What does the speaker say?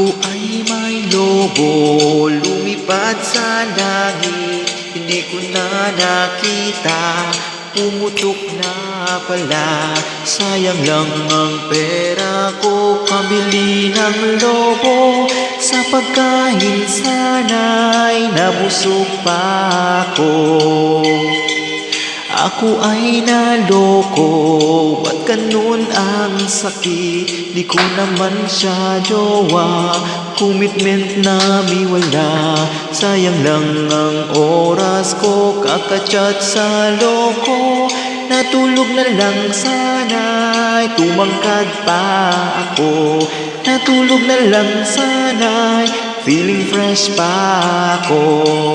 Ako ay may lobo. Lumipad sa langit Hindi ko na nakita. Pumutok na pala Sayang lang ang pera ko. Pambili ng lobo Sa pagkain sana'y Nabusog pa ako ako ay naloko Ba't ganun ang sakit? Di ko naman siya jowa Commitment na miwala. Sayang lang ang oras ko Kakachat sa loko. Natulog na lang sana'y Tumangkad pa ako. Natulog na lang sana'y Feeling fresh pa ako